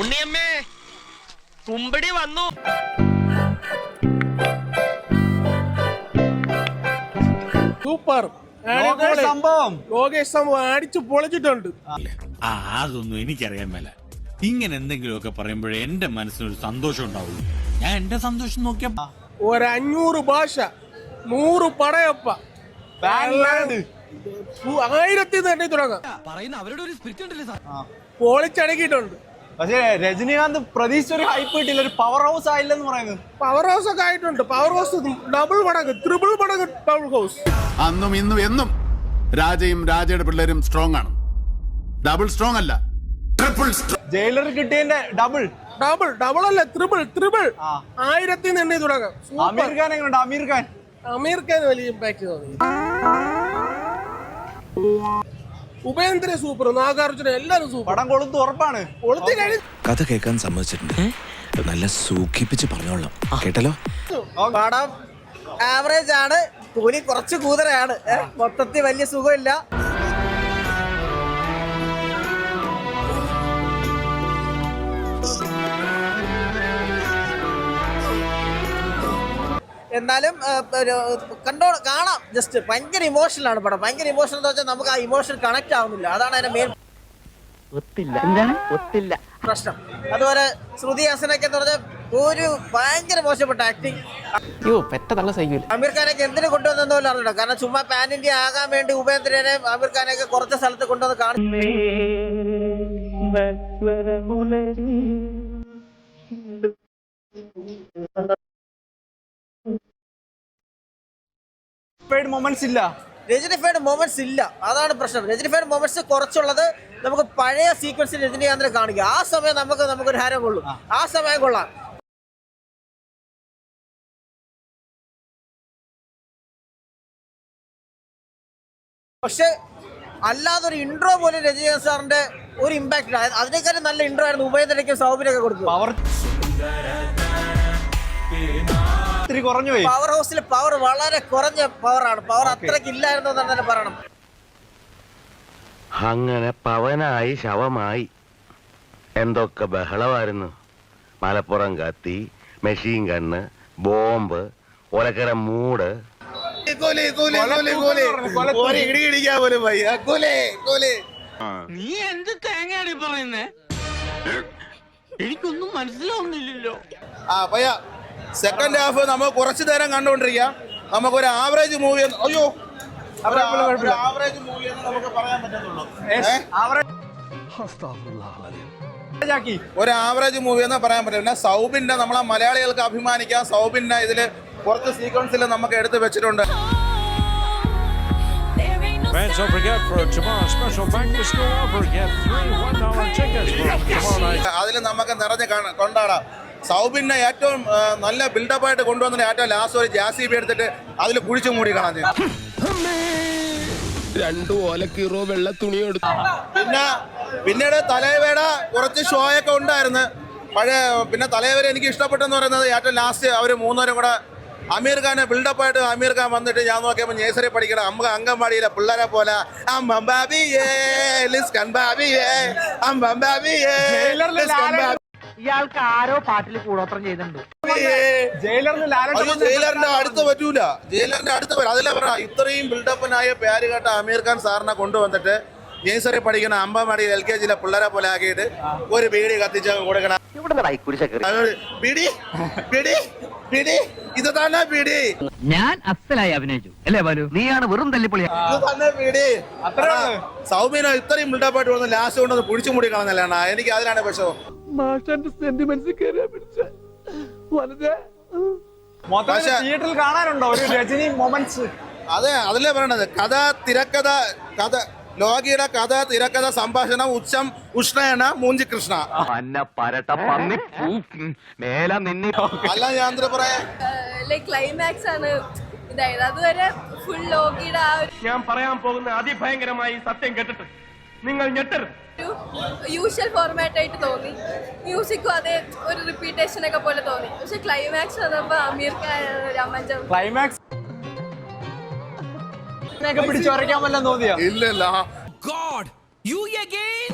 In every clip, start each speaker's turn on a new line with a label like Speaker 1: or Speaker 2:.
Speaker 1: ഉണ്ണിയമ്മേ കുമ്പടി വന്നു.
Speaker 2: സൂപ്പർ.
Speaker 3: ലോകേഷ് സംഭവം.
Speaker 2: ലോകേഷ് സംഭവം അടിച്ചു പൊളിച്ചിട്ടുണ്ട്.
Speaker 4: ആ അതൊന്നും എനിക്കറിയാൻ മേല. ഇങ്ങനെ എന്തെങ്കിലുമൊക്കെ പറയുമ്പോഴേ എന്റെ മനസ്സിനൊരു സന്തോഷം ഉണ്ടാവും ഞാൻ എന്റെ സന്തോഷം നോക്കിയ
Speaker 2: ഒരു അഞ്ഞൂറ് ഭാഷ നൂറ് പടയപ്പ. ആയിരത്തി തന്നെ തുടങ്ങാം.
Speaker 1: പറയുന്ന അവരുടെ ഒരു സ്പിരിറ്റ് ഉണ്ടല്ലേ സാർ?
Speaker 2: പൊളിച്ചടക്കിയിട്ടുണ്ട്.
Speaker 3: പക്ഷേ രജനീകാന്ത് പ്രതീക്ഷിച്ച ഒരു ഹൈപ്പ് കിട്ടിയില്ല. ഒരു പവർ ഹൗസ് ആയില്ലെന്ന് പറയുന്നത്.
Speaker 2: പവർ ഹൗസ് ഒക്കെ ആയിട്ടുണ്ട്. പവർ ഹൗസ് ഡബിൾ മടങ്ങ് ത്രിപിൾ മടങ്ങ് പവർ ഹൗസ്
Speaker 5: അന്നും ഇന്നും എന്നും രാജയും രാജയുടെ പിള്ളേരും സ്ട്രോങ് ആണ്. ഡബിൾ സ്ട്രോങ് അല്ല ട്രിപ്പിൾ സ്ട്രോങ്
Speaker 3: ജയിലർ കിട്ടിയതിന്റെ ഡബിൾ
Speaker 2: ഡബിൾ ഡബിൾ അല്ല ത്രിപിൾ ത്രിപിൾ
Speaker 3: ആ.
Speaker 2: ആയിരത്തി എണ്ണി തുടങ്ങാം.
Speaker 3: അമീർ ഖാൻ എങ്ങനെയുണ്ട്? അമീർ ഖാൻ.
Speaker 2: അമീർ ഖാൻ വലിയ ഇമ്പാക്ട് തോന്നി. ഉപേന്ദ്ര സൂപ്പർ നാഗാർജുന എല്ലാരും സൂപ്പർ.
Speaker 3: പടം കൊളുത്ത് ഉറപ്പാണ്.
Speaker 2: കൊളുത്തി കഴിഞ്ഞു
Speaker 6: കഥ കേൾക്കാൻ സമ്മതിച്ചിട്ടുണ്ട്. നല്ല സൂഖിപ്പിച്ച് പറഞ്ഞോളാം. കേട്ടല്ലോ?
Speaker 7: പടം ആവറേജ് ആണ്. കൂലി കുറച്ച് കൂതറയാണ്. മൊത്തത്തിൽ വലിയ സുഖമില്ല. എന്നാലും ഒരു കണ്ടോ കാണാം. ജസ്റ്റ് ഭയങ്കര ഇമോഷണലാണ് ആണ് പടം. ഭയങ്കര ഇമോഷണൽ എന്ന് വെച്ചാൽ നമുക്ക് ആ ഇമോഷൻ കണക്ട് ആവുന്നില്ല. അതാണ് അതിന്റെ മെയിൻ
Speaker 8: ഒത്തില്ല. എന്താണ്? ഒത്തില്ല.
Speaker 7: പ്രശ്നം. അതുപോലെ ശ്രുതി ഹാസനൊക്കെ എന്ന് പറഞ്ഞാൽ ഒരു ഭയങ്കര മോശപ്പെട്ട ആക്ടിങ്
Speaker 8: അയ്യോ പെറ്റ തള്ള സഹിക്കൂല
Speaker 7: അമീർ ഖാനൊക്കെ എന്തിനു കൊണ്ടുവന്നെന്ന് പോലും അറിഞ്ഞില്ല കാരണം ചുമ്മാ പാൻ ഇന്ത്യ ആകാൻ വേണ്ടി ഉപേന്ദ്രനെ അമീർ ഖാനൊക്കെ കുറച്ച് സ്ഥലത്ത് കൊണ്ടുവന്ന് കാണും
Speaker 3: മൊമെന്റ്സ് ഇല്ല.
Speaker 7: രജനിഫൈഡ് മൊമെന്റ്സ് ഇല്ല. അതാണ് പ്രശ്നം. രജനിഫൈഡ് മൊമെന്റ്സ് കുറച്ചുള്ളത് നമുക്ക് പഴയ സീക്വൻസിൽ രജനീകാന്തിനെ കാണിക്കുക ആ സമയം നമുക്ക് നമുക്കൊരു ഹാരം കൊള്ളും. ആ. സമയം കൊള്ളാം. പക്ഷെ അല്ലാതെ ഒരു ഇൻട്രോ പോലും രജനീകാന്ത് സാറിന്റെ ഒരു ഇമ്പാക്ട് അതിനേക്കാളും നല്ല ഇൻട്രോ ആയിരുന്നു ഉപേന്ദ്രയ്ക്കും സൗബിനൊക്കെ
Speaker 3: കൊടുക്കും ഇത്തിരി കുറഞ്ഞു പോയി
Speaker 7: പവർ ഹൗസിൽ പവർ വളരെ കുറഞ്ഞ പവറാണ് പവർ അത്രയ്ക്ക് ഇല്ലായിരുന്നു എന്ന് തന്നെ പറയണം.
Speaker 9: അങ്ങനെ പവനായി ശവമായി. എന്തൊക്കെ ബഹളമായിരുന്നു. മലപ്പുറം കത്തി മെഷീൻ കണ്ണ് ബോംബ് ഒലക്കര മൂട്.
Speaker 4: നീ എന്ത് തേങ്ങയാണ് ഈ പറയുന്നേ? എനിക്കൊന്നും മനസ്സിലാവുന്നില്ലല്ലോ.
Speaker 10: ആ പയ്യ സെക്കൻഡ് ഹാഫ് നമ്മൾ കുറച്ച് നേരം കണ്ടുകൊണ്ടിരിക്കുക. നമുക്കൊരു ആവറേജ് മൂവി അയ്യോ ആവറേജ് മൂവി എന്ന് നമുക്ക് പറയാൻ പറ്റത്തുള്ളൂ. ഒരു ആവറേജ് മൂവി എന്ന് പറയാൻ പറ്റില്ല. പിന്നെ സൗബിന്റെ നമ്മളെ മലയാളികൾക്ക് അഭിമാനിക്കാം. സൗബിന്റെ ഇതിൽ കുറച്ച് സീക്വൻസിൽ നമുക്ക് എടുത്തു വെച്ചിട്ടുണ്ട്.
Speaker 11: Fans, don't forget for tomorrow's special back to school offer, get three $1 tickets for tomorrow night.
Speaker 10: അതിൽ നമുക്ക് നിറഞ്ഞ് കാണ- കൊണ്ടാടാം. സൗബിനെ ഏറ്റവും നല്ല ബിൽഡപ്പ് ആയിട്ട് കൊണ്ടുവന്നിട്ട് ഏറ്റവും ലാസ്റ്റ് ഒരു ജാസി എടുത്തിട്ട് അതിൽ കുഴിച്ചു മൂടി കാണാൻ
Speaker 1: രണ്ടു ഓലക്കീറോ വെള്ള തുണി എടുത്തു.
Speaker 10: പിന്നെ പിന്നീട് തലവേട കുറച്ച് ഷോ ഒക്കെ ഉണ്ടായിരുന്നു. പഴയ പിന്നെ തലവേര എനിക്ക് ഇഷ്ടപ്പെട്ടെന്ന് പറയുന്നത് ഏറ്റവും ലാസ്റ്റ് അവർ മൂന്നുപേരും കൂടെ അമീർ ഖാനെ ബിൽഡപ്പ് ആയിട്ട് അമീർ ഖാൻ വന്നിട്ട് ഞാൻ നോക്കിയപ്പോൾ നേഴ്സറി പഠിക്കണം അമ്മ അംഗൻവാടിയിലെ പിള്ളേരെ പോലെ അമ്മ ബാബിയേ, ലിസ്കൻ ബാബിയേ, അമ്മ
Speaker 8: ഇയാൾക്ക് ആരോ പാട്ടിൽ കൂടോത്രം ചെയ്യുന്നുണ്ട്.
Speaker 10: ജയിലറിന്റെ അടുത്ത് പറ്റൂല. ജയിലറിന്റെ അടുത്ത് അതല്ല അതിലെ പറ ഇത്രയും ബിൽഡപ്പിനായ പേര് കേട്ട അമീർ ഖാൻ സാറിനെ കൊണ്ടുവന്നിട്ട് നേഴ്സറി പഠിക്കുന്ന അമ്പമടി എൽ കെ ജിയിലെ പിള്ളേരെ പോലെ ആക്കിയിട്ട് ഒരു ബീഡി കത്തിച്ച് കൊടുക്കണം.
Speaker 9: ഇവിടെ കുരിശ കയറി.
Speaker 10: അവർ ബീഡി ബീഡി ബീഡി ഇത് തന്നെ ബീഡി
Speaker 8: ഞാൻ അസലായി അഭിനയിച്ചു. അല്ലേ ബാലു? നീയാണ് വെറും തല്ലിപ്പൊളി.
Speaker 10: ഇത് തന്നെ ബീഡി. സൗമ്യനെ ഇത്രയും ബിൽഡപ്പായിട്ട് വന്ന് ലാസ്റ്റ് കൊണ്ടൊന്ന് പിടിച്ചു മൂടി കളഞ്ഞല്ലാണ് എനിക്ക് അതിലാണ് വിഷമം
Speaker 3: മൊത്തം
Speaker 10: പക്ഷേ-
Speaker 3: തിയേറ്ററിൽ കാണാനുണ്ടോ? ഒരു രജനി മൊമെന്റ്സ്
Speaker 10: അതെ അതിലേ പറയണത്. കഥ തിരക്കഥ കഥ ലോകിയുടെ കഥ തിരക്കഥ സംഭാഷണം ഉച്ചം ഉഷ്ണയണ മൂഞ്ചി കൃഷ്ണ
Speaker 9: അന്ന പരട്ട പന്നി മേല നിന്നി
Speaker 10: അല്ല ഞാൻ എന്താ പറയാ
Speaker 12: ലൈക് ക്ലൈമാക്സ് ആണ്. ഇതായത് അതുവരെ ഫുൾ ലോകിയുടെ ആ
Speaker 1: ഞാൻ പറയാൻ പോകുന്ന അതിഭയങ്കരമായി സത്യം കേട്ടിട്ട് നിങ്ങൾ ഞെട്ടരുത്.
Speaker 12: ഒരു യൂഷ്വൽ ഫോർമാറ്റ് ആയിട്ട് തോന്നി. മ്യൂസിക്കും അതേ ഒരു റിപ്പീറ്റേഷൻ ഒക്കെ പോലെ തോന്നി. പക്ഷെ ക്ലൈമാക്സ് വന്നപ്പോ അമീർ ഖാൻ രമഞ്ചം
Speaker 3: ക്ലൈമാക്സ് പിടിച്ചുറയ്ക്കാൻ തോന്നിയോ?
Speaker 10: ഇല്ലല്ല.
Speaker 1: ഗോഡ് യു അഗൈൻ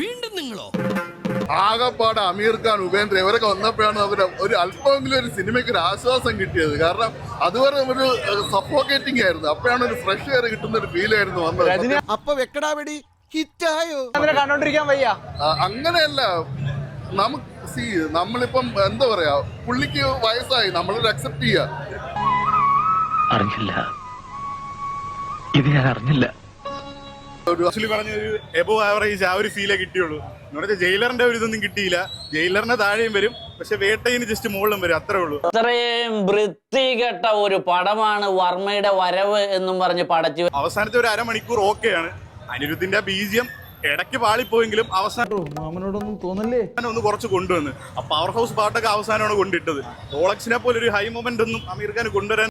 Speaker 1: വീണ്ടും നിങ്ങളോ?
Speaker 5: ആകപ്പാട് അമീർ ഖാൻ ഉപേന്ദ്ര ഇവരൊക്കെ വന്നപ്പോഴാണ് അവർ ഒരു അല്പമെങ്കിലും ഒരു സിനിമയ്ക്ക് ഒരു ആശ്വാസം കിട്ടിയത്. കാരണം അതുവരെ ഒരു സഫോക്കേറ്റിംഗ് ആയിരുന്നു. അപ്പോഴാണ് ഒരു ഫ്രഷ് എയർ കിട്ടുന്ന ഒരു ഫീൽ ആയിരുന്നു വന്നത്.
Speaker 2: അപ്പൊ വെക്കടാ വെടി. ഹിറ്റായോ?
Speaker 3: അങ്ങനെ കണ്ടോണ്ടിരിക്കാൻ വയ്യ.
Speaker 5: അങ്ങനെയല്ല. നമുക്ക് സി നമ്മളിപ്പം എന്താ പറയാ പുള്ളിക്ക് വയസ്സായി നമ്മൾ അക്സെപ്റ്റ് ചെയ്യാ.
Speaker 13: അറിഞ്ഞില്ല. ഇത് ഞാൻ അറിഞ്ഞില്ല.
Speaker 5: ആക്ച്വലി പറഞ്ഞ ഒരു എബോ ആവറേജ് ആ ഒരു ഫീലേ കിട്ടിയുള്ളൂ. എന്ന് പറഞ്ഞാൽ ജയിലറിന്റെ ഒരു ഇതൊന്നും കിട്ടിയില്ല. ജയിലറിന്റെ താഴെയും വരും പക്ഷെ വേട്ടയിന് ജസ്റ്റ് മുകളിലും വരും അത്രേ ഉള്ളൂ.
Speaker 14: അത്രയും വൃത്തികെട്ട ഒരു പടമാണ് വർമ്മയുടെ വരവ് എന്നും പറഞ്ഞ് പടച്ചു.
Speaker 5: അവസാനത്തെ ഒരു അരമണിക്കൂർ ഓക്കെയാണ് അനിരുദ്ധിന്റെ ബീജിയം ഇടയ്ക്ക് പാളിപ്പോയെങ്കിലും അവസാനം
Speaker 3: മാമനോടൊന്നും തോന്നല്ലേ?
Speaker 5: ഒന്ന് കുറച്ച് കൊണ്ടുവന്ന്. ആ പവർ ഹൗസ് പാട്ടൊക്കെ അവസാനമാണ് കൊണ്ടിട്ടത്. റോളക്സിനെ പോലെ ഒരു ഹൈ മൊമെന്റ് ഒന്നും അമീർ ഖാൻ കൊണ്ടുവരാൻ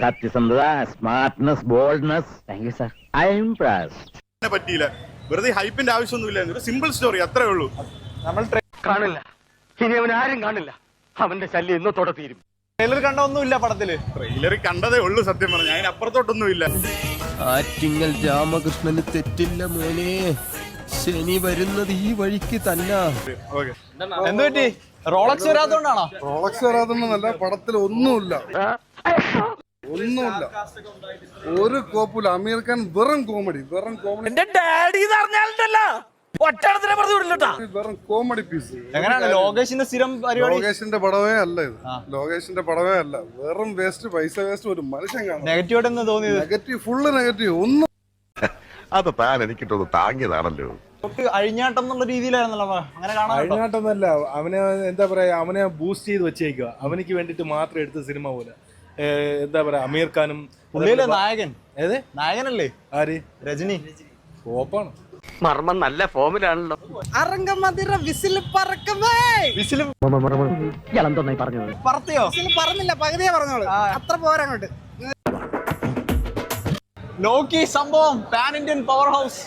Speaker 13: സത്യസന്ധത smartness boldness thank you sir I am impressed
Speaker 5: പറ്റിയില്ല. വെറുതെ ഹൈപ്പിന്റെ ആവശ്യമൊന്നുമില്ല. ഒരു സിമ്പിൾ സ്റ്റോറി അത്രേ ഉള്ളൂ.
Speaker 3: നമ്മൾ
Speaker 15: കാണില്ല. ഇനി അവൻ ആരും കാണില്ല. അവന്റെ ശല്യം ഇന്നത്തോടെ തീരും.
Speaker 3: ട്രെയിലർ കണ്ട ഒന്നുമില്ല പടത്തിൽ.
Speaker 5: ട്രെയിലർ കണ്ടതേ ഉള്ളൂ സത്യം പറഞ്ഞു. അതിന് അപ്പുറത്തോട്ടൊന്നുമില്ല.
Speaker 2: ആറ്റിങ്ങൽ രാമകൃഷ്ണന് തെറ്റില്ല മോനെ. ശനി വരുന്നത് ഈ വഴിക്ക് തന്നെ.
Speaker 5: ഓക്കെ
Speaker 3: എന്ത് പറ്റി? റോളക്സ് വരാത്തോണ്ടാണോ?
Speaker 16: റോളക്സ് വരാത്തൊന്നുമല്ല പടത്തിൽ ഒന്നുമില്ല. ഒന്നുമില്ല. ഒരു കോപ്പില്ല അമീർ ഖാൻ വെറും കോമഡി വെറും കോമഡി
Speaker 2: എന്റെ ഡാഡി പറഞ്ഞാലുണ്ടല്ലോ ഒറ്റടത്തിനെ പറഞ്ഞു വിടില്ലട്ടാ.
Speaker 16: വെറും കോമഡി പീസ്
Speaker 3: എങ്ങനെയാണ് ലോകേഷിന്റെ സ്ഥിരം പരിപാടി?
Speaker 16: ലോകേഷിന്റെ പടവേ അല്ല ഇത്. ലോകേഷിന്റെ പടവേ അല്ല. വെറും വേസ്റ്റ് പൈസ വേസ്റ്റ് ഒരു മനുഷ്യൻ കാണും
Speaker 3: നെഗറ്റീവ് തോന്നിയത്.
Speaker 16: നെഗറ്റീവ് ഫുള്ള് നെഗറ്റീവ് ഒന്നും
Speaker 15: അത് താൻ എനിക്കിട്ടൊന്ന് താങ്ങിയതാണല്ലോ.
Speaker 3: നമുക്ക് അഴിഞ്ഞാട്ടം എന്നുള്ള രീതിയിലായിരുന്നല്ലോ അപ്പൊ. അങ്ങനെ കാണാൻ കേട്ടോ.
Speaker 2: അഴിനാട്ടൊന്നല്ല അവനെ എന്താ പറയാ അവനെ ബൂസ്റ്റ് ചെയ്ത് വെച്ചേക്കുക. അവനിക്ക് വേണ്ടിട്ട് മാത്രം എടുത്ത സിനിമ പോലെ. എന്താ പറയാ അമീർ ഖാനും
Speaker 3: പുള്ളിയിലെ നായകൻ.
Speaker 2: ഏത്?
Speaker 3: നായകനല്ലേ?
Speaker 2: ആര്?
Speaker 3: രജനി.
Speaker 2: കോപ്പാണ്
Speaker 15: മർമ്മം നല്ല ഫോമിലാണല്ലോ.
Speaker 17: അരങ്കമതിര വിസിൽ പറക്കമേ.
Speaker 3: വിസിൽ
Speaker 13: ഇയാളെന്തോന്നായി പറഞ്ഞത്
Speaker 3: പറത്തിയോ?
Speaker 17: വിസിൽ പറഞ്ഞില്ല പകുതിയെ പറഞ്ഞോളൂ. അത്ര പോരങ്ങോട്ട്
Speaker 3: ലോക്കി സംഭവം pan Indian powerhouse.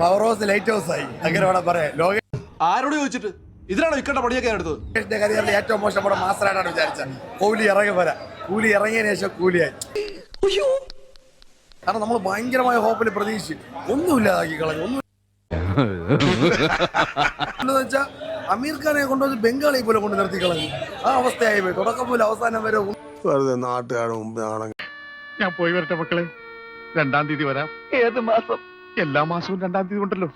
Speaker 16: Powerhouse lighthouse ആയി. അങ്ങനെ വേണം പറയാം ലോകേഷിന്റെ
Speaker 2: ആരോട് ചോദിച്ചിട്ട്? ഇതിനാണോ ഇക്കട്ട പണിയൊക്കെ എടുത്തത്?
Speaker 16: കരിയറിൽ ഏറ്റവും മോശം പടം മാസ്റ്ററായിട്ടാണ് വിചാരിച്ചത്. കൂലി ഇറങ്ങി വരാം കൂലി ഇറങ്ങിയതിനു ശേഷം കൂലിയായി. കാരണം നമ്മൾ ഭയങ്കരമായ ഹോപ്പിൽ പ്രതീക്ഷിച്ചു. ഒന്നുമില്ലാതാക്കി കളഞ്ഞു. ഒന്നും എന്ന് വെച്ചാൽ അമീർ ഖാനെ കൊണ്ടുവന്ന് ബംഗാളി പോലെ കൊണ്ട് നിർത്തി കളഞ്ഞു. ആ അവസ്ഥയായി പോയി. തുടക്കം പോലെ അവസാനം വരെ വെറുതെ നാട്ടുകാരുടെ മുമ്പ്
Speaker 18: ഞാൻ പോയി വരട്ടെ മക്കളെ. രണ്ടാം തീയതി വരാം. ഏത് മാസം? എല്ലാ മാസവും രണ്ടാം തീയതി ഉണ്ടല്ലോ.